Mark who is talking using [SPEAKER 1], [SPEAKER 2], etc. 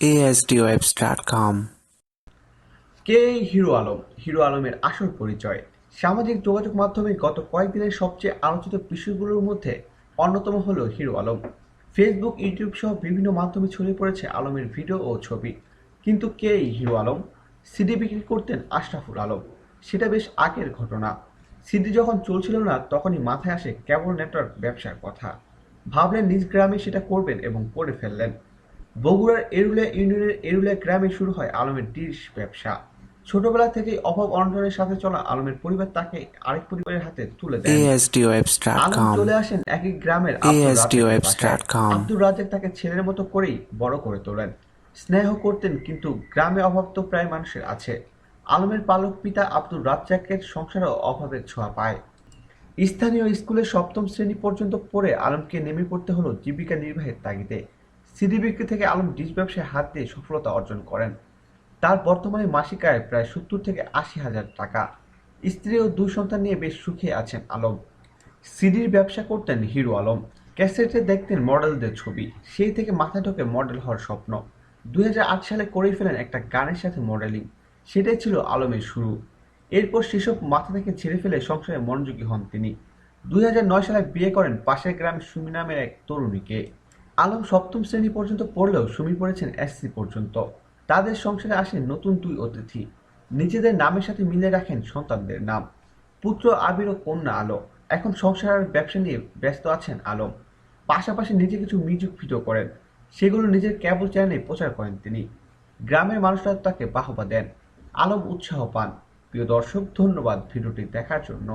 [SPEAKER 1] ASDWebs.com.
[SPEAKER 2] কে hero Alam? Hero আলমের আসল পরিচয়। সামাজিক যোগাযোগ মাধ্যমে গত কয়েকদিনের সবচেয়ে আলোচিত বিষয়গুলোর মধ্যে অন্যতম হলো হিরো আলম। ফেসবুক ইউটিউব সহ বিভিন্ন মাধ্যমে ছড়িয়ে পড়েছে আলমের ভিডিও ও ছবি। কিন্তু কে হিরো আলম? সিডি বিক্রি করতেন আশরাফুল আলম। সেটা বেশ আগের ঘটনা। সিডি যখন চলছিল না, তখনই মাথায় আসে কেবল নেটওয়ার্ক ব্যবসার কথা। ভাবলেন নিজ গ্রামে সেটা করবেন এবং করে ফেললেন। বগুড়ার এরুলিয়া ইউনিয়নের এরুলিয়া গ্রামে শুরু হয় আলমের ডিশ ব্যবসা। ছোটবেলা থেকেই অভাব অনটনের সাথে চলা আলমের পরিবার তাকে আরেক পরিবারের হাতে তুলে দেয় আলম চলে আসেন একই গ্রামের আব্দুর রাজ্জাক তাকে ছেলের মতো করেই বড় করে তোলেন। স্নেহ করতেন কিন্তু গ্রামে অভাব তো প্রায় মানুষের আছে। আলমের পালক পিতা আব্দুর রাজ্জাকের সংসারেও অভাবের ছোঁয়া পায়। স্থানীয় স্কুলে সপ্তম শ্রেণি পর্যন্ত পড়ে আলমকে নেমে পড়তে হলো জীবিকা নির্বাহের তাগিদে। সিডি বিক্রি থেকে আলম ডিশ ব্যবসায় হাত দিয়ে সফলতা অর্জন করেন। তার বর্তমানে মাসিক আয় প্রায় সত্তর থেকে আশি হাজার টাকা। স্ত্রী ও দুই সন্তান নিয়ে বেশ সুখে আছেন আলম। সিডির ব্যবসা করতেন হিরো আলম। ক্যাসেটে দেখতেন মডেলদের ছবি। সেই থেকে মাথায় ঢোকে মডেল হওয়ার স্বপ্ন। দুই হাজার আট সালে করেই ফেলেন একটা গানের সাথে মডেলিং। সেটাই ছিল আলমের শুরু। এরপর সেসব মাথা থেকে ছেড়ে ফেলে সংসারে মনোযোগী হন তিনি। দুই হাজার নয় সালে বিয়ে করেন পাশের গ্রামে সুমি নামের এক তরুণীকে। আলম সপ্তম শ্রেণি পর্যন্ত পড়লেও সুমি পড়েছেন এসসি পর্যন্ত। তাদের সংসারে আসেন নতুন দুই অতিথি। নিজেদের নামের সাথে মিলে রাখেন সন্তানদের নাম। পুত্র আবির ও কন্যা আলো। এখন সংসার আর ব্যবসা নিয়ে ব্যস্ত আছেন আলম। পাশাপাশি নিজে কিছু মিউজিক ভিডিও করেন। সেগুলো নিজের কেবল চ্যানেলে প্রচার করেন তিনি। গ্রামের মানুষরা তাকে বাহবা দেন। আলম উৎসাহ পান। প্রিয় দর্শক, ধন্যবাদ ভিডিওটি দেখার জন্য।